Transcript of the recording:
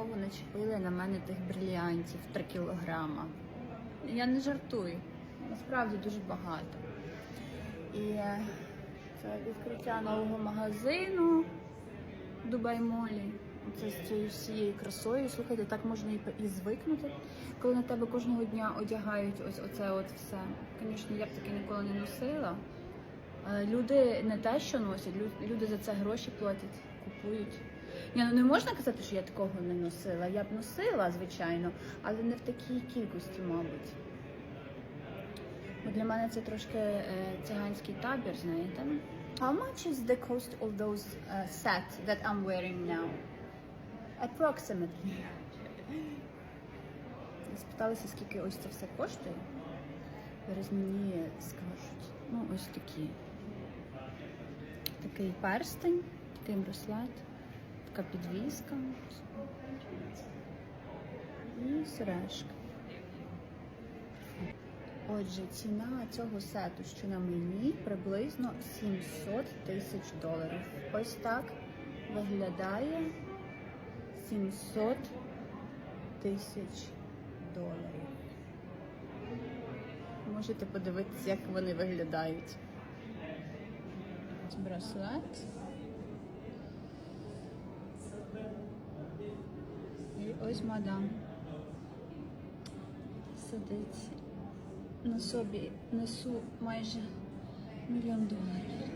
знову начепили на мене тих брильянтів 3 кілограма. Я не жартую. Насправді дуже багато. І е, це відкриття нового магазину Дубай Молі. Це з цією всією красою. Слухайте, так можна і, звикнути, коли на тебе кожного дня одягають ось оце от все. Звісно, я б таке ніколи не носила. Люди не те, що носять, люди за це гроші платять, купують. Ні, ну не можна казати, що я такого не носила. Я б носила, звичайно, але не в такій кількості, мабуть. Бо для мене це трошки е, циганський табір, знаєте. How much is the cost of those uh, set that I'm wearing now? Approximately. Спиталися, скільки ось це все коштує. Зараз мені скажуть. Ну, ось такі. Такий перстень, такий браслет, така підвіска. І сережки. Отже, ціна цього сету, що на мені, приблизно 700 тисяч доларів. Ось так виглядає 700 тисяч доларів. Можете подивитися, як вони виглядають. Браслет. І ось мадам. Сидить на собі несу майже мільйон доларів.